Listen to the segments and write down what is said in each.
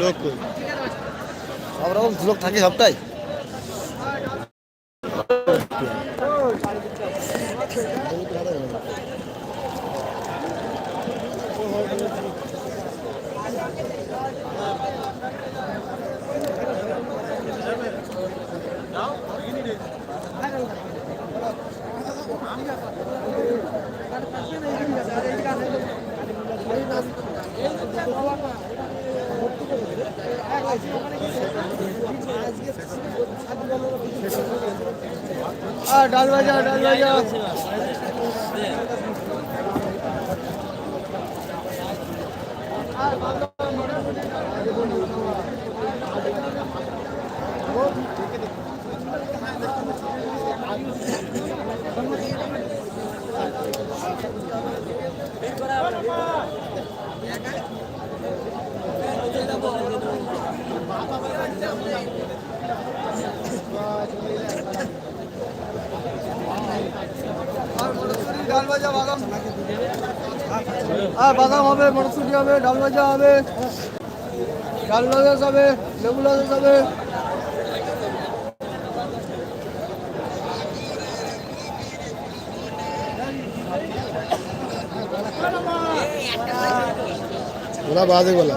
লোক? সব রকম লোক থাকে সবটাই ডাল ভাজা ডাল ভাজা ডাল ভাজা বাদাম আর বাদাম হবে, মটরশুটি হবে, ডাল ভাজা হবে, ডাল ভাজা হবে, লেবু ভাজা হবে। ওরা বাদে বলা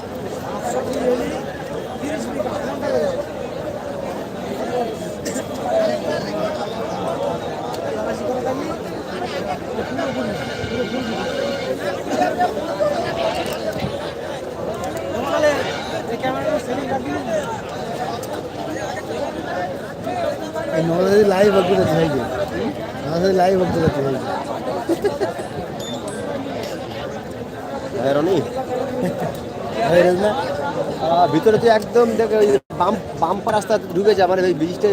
লাইভ বলতে চাই নর্মালি লাইভ বলতে চাই রনি। না? আহ, ভিতরে তো একদম দেখ ওই পাম্প বাম্পার রাস্তা ঢুকে যা মানে ওই ব্রিজটা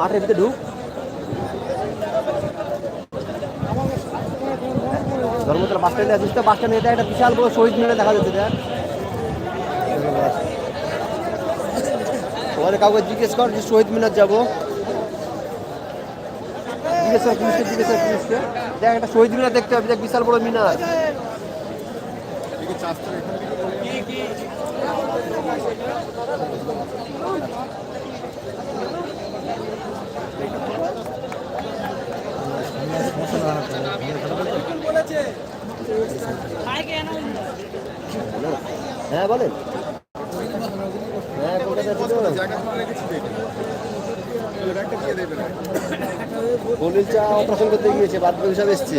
মাঠের ভিতরে ঢুক। ধর্মতলা বাস স্ট্যান্ডে আছিস তো? বাস স্ট্যান্ডে এটা একটা বিশাল বড় শহীদ মিনারে দেখা যাচ্ছে দেখ। ওখানে কাউকে জিজ্ঞেস কর যে শহীদ মিনার যাব। জিজ্ঞেস পুলিশকে জিজ্ঞেস পুলিশকে। দেখ, একটা শহীদ মিনার দেখতে হবে, দেখ, বিশাল বড় মিনার। হ্যাঁ বলেন। হ্যাঁ কলকাতা কলিল চা অপারেশন করতে গিয়েছে, বাদ বাকি সব এসছে।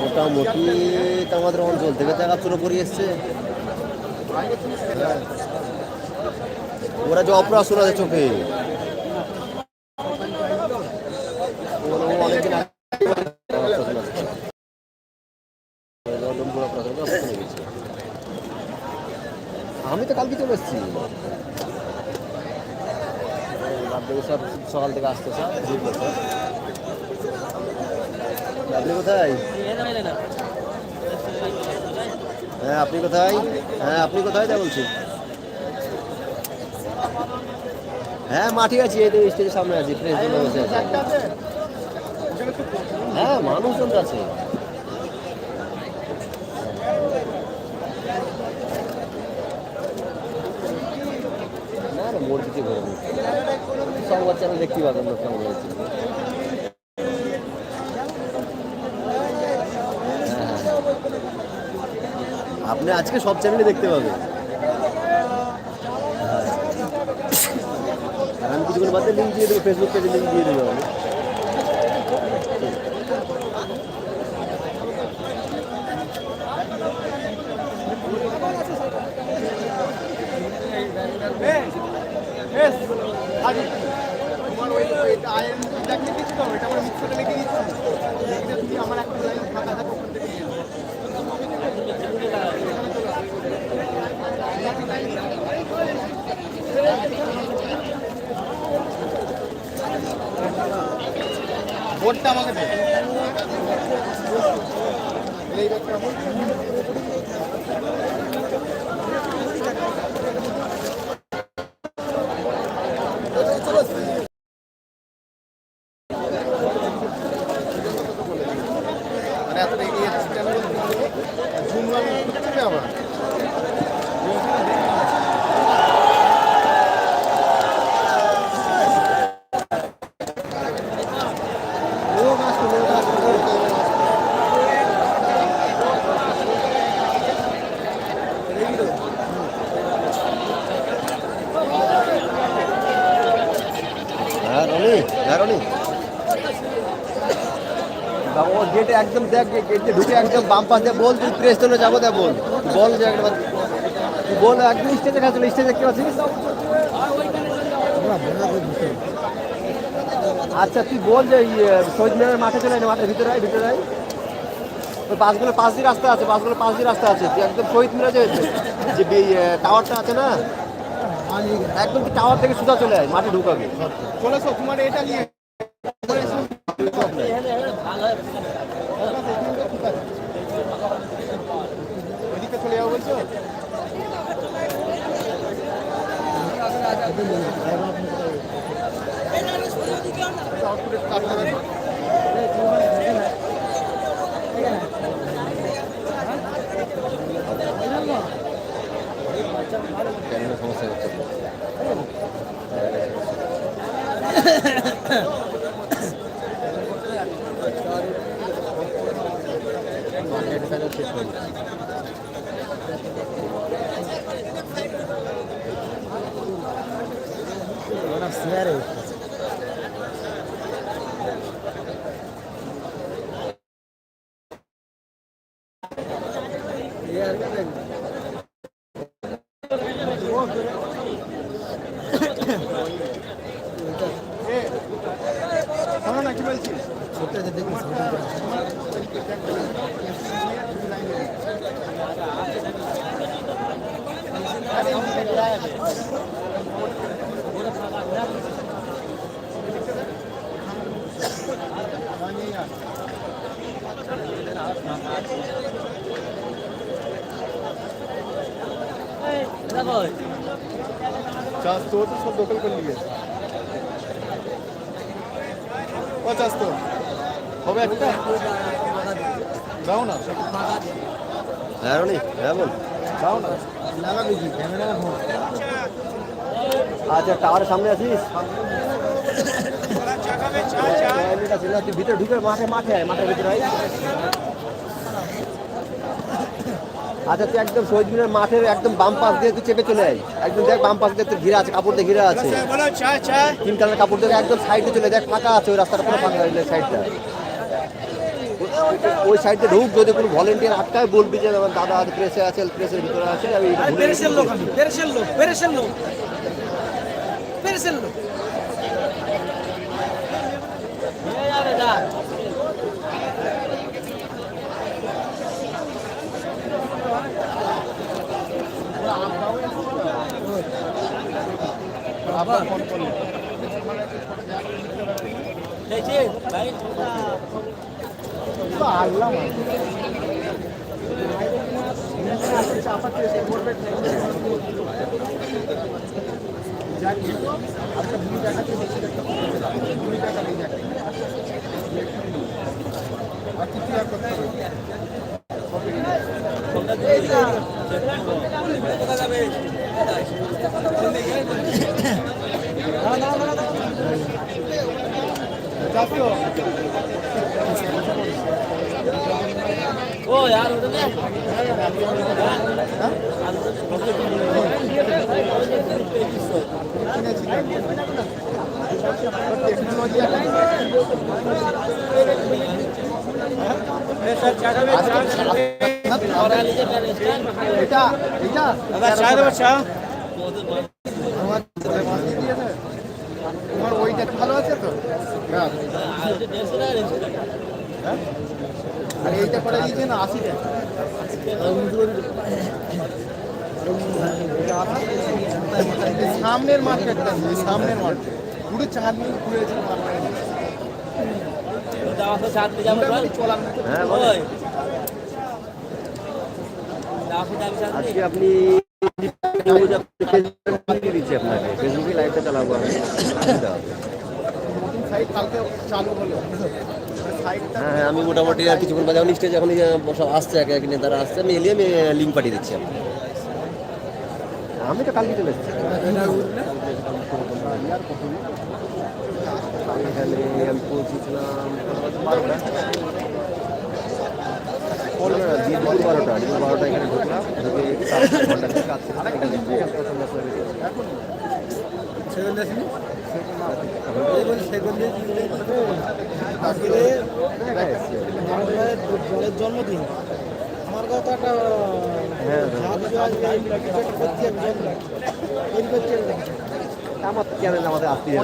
মোটামুটি আমাদের অঞ্চল থেকে জায়গা পুরোপুরি এসছে। ওরা যে অপারেশন আছে চোখে। করে হয়ে। আমি তো কালকে চলে এসেছি। বাকি সব সকাল থেকে আসতে সব আপনি কোথায়? হ্যাঁ আপনি কোথায়? হ্যাঁ আপনি কোথায়? যা বলছি। হ্যাঁ মাঠে আছি, এই তো স্টেজের সামনে আছি প্রেস বসে আছি। হ্যাঁ মানুষজন তো আছে। না না মোর দিকে দোস্তা মোবাইল চ্যানেল দেখতে পাবেন দোস্তা হ্যাঁ। আপনি আজকে সব চ্যানেলে দেখতে পাবেন। হ্যাঁ। আর আমি কিছুক্ষণ বাদে লিঙ্ক দিয়ে দেবো ফেসবুক পেজে লিঙ্ক দিয়ে দেবো আমি। Hey! বোর্ডটা আমাকে দে। এই ব্যাগটা আমার মানে এতটা এগিয়ে যাচ্ছে কেন জুম আমি করতে আবার লোক আসতো লোক আসতো লোক আসতো হ্যাঁ রনি হ্যাঁ রনি বাবা, গেটে একদম দেখ গেটে ঢুকে একদম বাম পাশ দিয়ে বল তুই প্রেস জন্য যাব দেখ বল। বল বল একদম স্টেজে খেলছিল স্টেজ দেখতে পাচ্ছিস আচ্ছা তুই বল যে ইয়ে, শহীদ মিনারের মাঠে চলে আয় না মাঠের ভিতরে আয় ভিতরে আয়। ওই বাসগুলো পাঁচ দিন রাস্তা আছে বাসগুলো পাঁচ দিন রাস্তা আছে। তুই একদম শহীদ মিনার যে যে ইয়ে, টাওয়ারটা আছে না? একদম তুই টাওয়ার থেকে সুদা চলে আয় মাঠে ঢুকাবি। চলেছো তোমার এটা নিয়ে এদিকে চলে যাব বলছো চ্যানেলের চাষ তো তো সব দখল করে নিয়ে পঞ্চাশ তো হবে একটা দাও না হ্যাঁ রনি হ্যাঁ বল দাও না লাগাবি কি ক্যামেরা আচ্ছা টাওয়ারের সামনে আছিস ভিতরে ঢুকে মাঠে মাঠে আয় মাঠের ভিতরে আয় আচ্ছা তুই একদম শহীদ মিনার মাঠের একদম বাম পাশ দিয়ে তুই চেপে চলে আয়। একদম দেখ, বাম পাশ দিয়ে তোর ঘিরা আছে, কাপড় দিয়ে ঘিরা আছে। তিন কালার কাপড় দিয়ে একদম সাইডে চলে দেখ, ফাঁকা আছে, ওই রাস্তাটা পুরো ফাঁকা হয়ে সাইডটা। ওই সাইডে ঢুক, যদি কোনো ভলেন্টিয়ার আটকায় বলবি যে আমার দাদা প্রেসে আছে প্রেসের ভিতরে আছে, আমি লোক লোক লোক। লোক। আবার ফোন করলে আল্লাহ টেকনোলজি তোমার ওইটা ভালো আছে তো? হ্যাঁ। আর এইটা করে দিয়েছে না আশি টাকা। সামনের মার্কেটটা সামনের মার্কেট। পুরো চাঁদনি ঘুরেছে চলার মতো। হ্যাঁ বলেন। আজকে আপনি দিচ্ছি আপনাকে। ফেসবুকে লাইভটা চালাবো আমি। হ্যাঁ হ্যাঁ আমি মোটামুটি আর কিছুক্ষণ বাজে এখন স্টেজে এখন সব আসছে, এক এক নেতারা আসছে। আমি এলিয়ে আমি লিঙ্ক পাঠিয়ে দিচ্ছি আপনাকে। আমি তো কালকে চলে এসেছি। এখানে আমি পৌঁছেছিলাম বারোটা পনেরো না দিয়ে দুপুর বারোটা বারোটা এখানে ঢুকলাম ঢুকে কাজ দিয়েছি। হ্যাঁ, জন্মদিন আমার কথা একটা হ্যাঁ, আমার চ্যানেল আমাদের আত্মীয়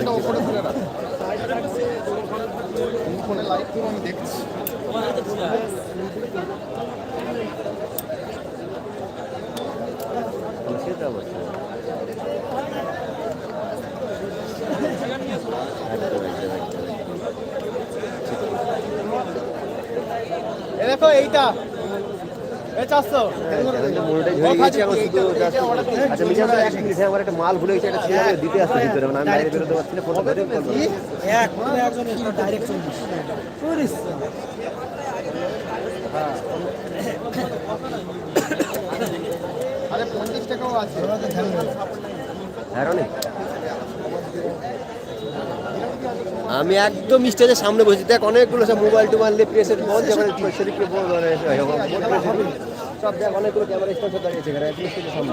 ফোনে লাইভ করো আমি দেখছি। দেখো এইটা। চারশো। আমার একটা মাল ভুলে একটা দিতে আসছে ভিতরে, ডাইরেক্ট পঞ্চাশ টাকাও আছে হ্যাঁ, রনি? আমি একদম স্টেজের সামনে বসেছি। দেখ, অনেকগুলো সব মোবাইল টোবাইল নিয়ে প্রেসের বল শরীফকে বল মানে সব দেখ, অনেকগুলো ক্যামেরা স্টেজের সামনে।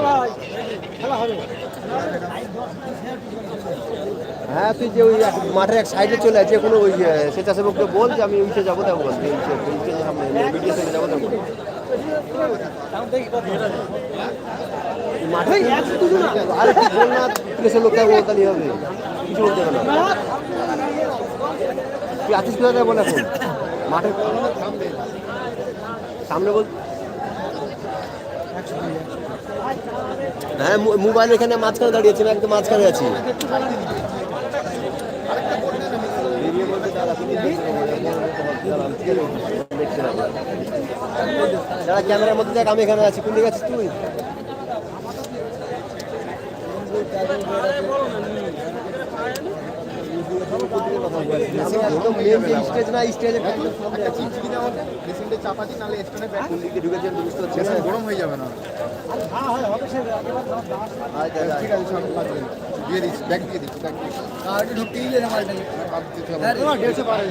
হ্যাঁ তুই যে ওই মাঠের এক সাইডে চলে আছে কোনো ওই স্বেচ্ছাসেবককে বল যে আমি উঠে যাব স্টেজের সামনে যাব তেমন মাঠে আরে বল না প্রেসের লোকটা বলতে হবে। কিছু বলতে না। তুই আছিস কোথায় বল এখন? মাঠে? সামনে বল। হ্যাঁ মোবাইল এখানে মাঝখানে দাঁড়িয়েছি আমি একদম মাঝখানে আছি। না। দাঁড়া, ক্যামেরার মধ্যে দেখ, আমি এখানে আছি। কোন দিকে আছিস তুই স্টেজ না স্টেজে একটা চিপস কিনে আমাকে মেশিনটা চাপাতি নাহলে স্টোনে ব্যাগ কোন দিকে ঢুকেছে আমি বুঝতে পারছি না গরম হয়ে যাবে না। ঠিক আছে। দিয়ে দিচ্ছি ব্যাগ দিয়ে দিচ্ছি ব্যাগ দিয়ে ঢুকতে দিলে মালটা দেড়শো পারে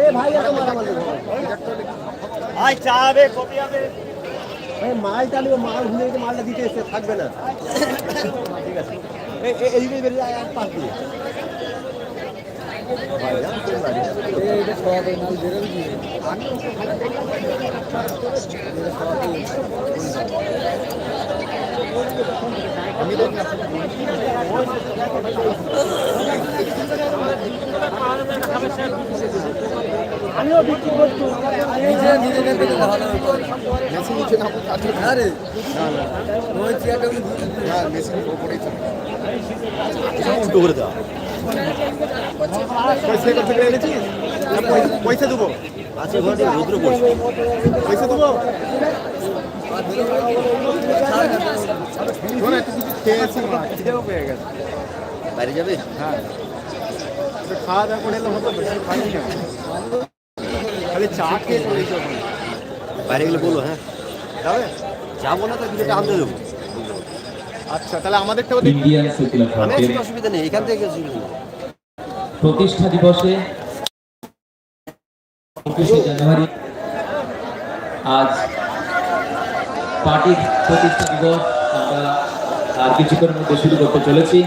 এ ভাই এত মারামারি করো। এই মালটা নিয়ে মাল ভুলে গেছে মালটা দিতে এসে থাকবে না ঠিক আছে এইদিকে বেরিয়ে যায় দিয়ে? আমি আমিও বিক্রি করতো নিজে নিজে মেশিন নিচে না আছে আরে হ্যাঁ মেশিন উপরেই থাকে উল্টো করে দাও পয়সা করতে গেলে এনেছিস না পয়সা- পয়সা দেবো আজকে ঘরে রৌদ্র পড়ছে পয়সা দেবো শোন একটু কিছু খেয়েছি মা খিদেও পেয়ে গেছে বাইরে যাবে হ্যাঁ একটু খাওয়া দাওয়া করে এলে হতো বেশি খাইনি না খালি চা খেয়ে চলে যাব বাইরে গেলে বলো হ্যাঁ যাবে যাব না তো কিছুটা আনতে দেবো আচ্ছা তাহলে আমাদেরটাও দেখি ইন্ডিয়ান সেকুলার আমি ফ্রন্টের অসুবিধা নেই এখান থেকে অসুবিধা নেই। প্রতিষ্ঠা দিবসে একুশে জানুয়ারি আজ পার্টির প্রতিষ্ঠা দিবস আমরা আর কিছুক্ষণের মধ্যে শুরু করতে চলেছি।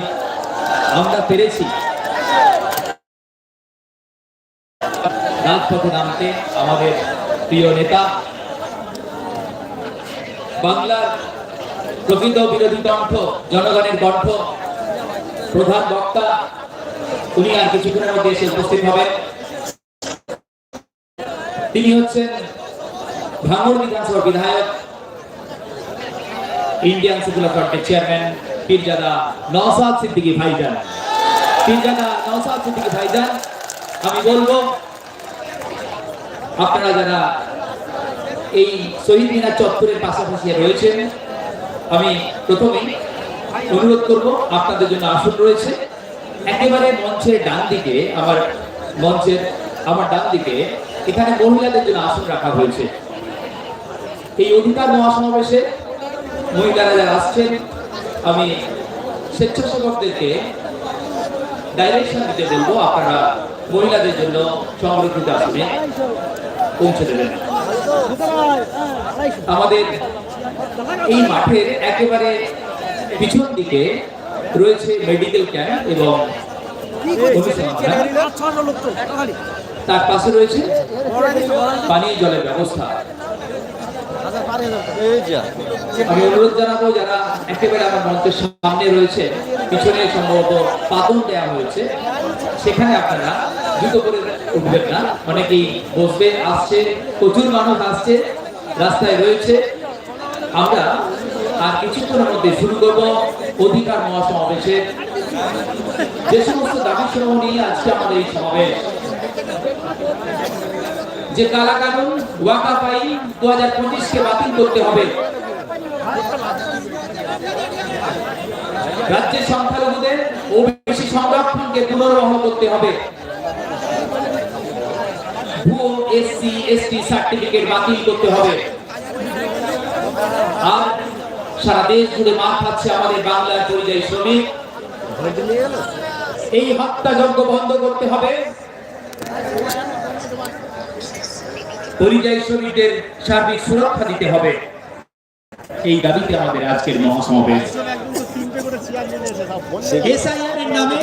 আমরা পেরেছি রাজপথে নামতে আমাদের প্রিয় নেতা। বাংলার প্রকৃত বিরোধী কণ্ঠ জনগণের কণ্ঠ প্রধান বক্তা, উনি আর কিছুক্ষণের মধ্যে এসে উপস্থিত হবেন তিনি হচ্ছেন ভাঙড় বিধানসভার বিধায়ক, ইন্ডিয়ান সেকুলার ফ্রন্টের চেয়ারম্যান, পীরজাদা নওসাদ সিদ্দিকী ভাইজান। পীরজাদা নওসাদ সিদ্দিকী ভাইজান, আমি বলব, আপনারা যারা এই শহীদ মিনার চত্বরের পাশাপাশি রয়েছেন আমি প্রথমেই অনুরোধ করব, আপনাদের জন্য আসন রয়েছে। একেবারে মঞ্চের ডান দিকে, আমার মঞ্চের, আমার ডান দিকে, এখানে মহিলাদের জন্য আসন রাখা হয়েছে। এই অধিকার মহাসমাবেশে মহিলারা যারা আসছেন, আমি স্বেচ্ছাসেবকদেরকে ডাইরেকশন দিতে বলব, আপনারা মহিলাদের জন্য সংরক্ষিত আসনে পৌঁছে দেবেন। আমাদের এই মাঠের একেবারে পিছন দিকে রয়েছে মেডিকেল ক্যাম্প এবং তার পাশে রয়েছে পানীয় জলের ব্যবস্থা। আমি অনুরোধ জানাব যারা একেবারে আমার মঞ্চের সামনে রয়েছে, পিছনে সম্ভবত পাতন দেওয়া হয়েছে, সেখানে আপনারা জুতো করে উঠবেন না। অনেকেই বসবে, আসছে, প্রচুর মানুষ আসছে, রাস্তায় রয়েছে। আমরা আর কিছুক্ষণের মধ্যে শুরু করব অধিকার মহাসমাবেশের যে সমস্ত দাবি সমূহ নিয়ে আজকে আমাদের এই সমাবেশ। যে কালা কানুন ওয়াকাফ আইন দু হাজার পঁচিশকে বাতিল করতে হবে। রাজ্যের সংখ্যালঘুদের ওবিসি সংরক্ষণকে পুনর্বহাল করতে হবে। ভুয়ো এসসি এসটি সার্টিফিকেট বাতিল করতে হবে। আর সারা দেশ জুড়ে মার খাচ্ছে আমাদের বাংলার পরিযায়ী শ্রমিক। এই হত্যাযজ্ঞ বন্ধ করতে হবে। পরিযায়ী শ্রমিকদের সার্বিক সুরক্ষা দিতে হবে। এই দাবিতে আমাদের আজকের মহাসমাবেশ। এসআইআর এর নামে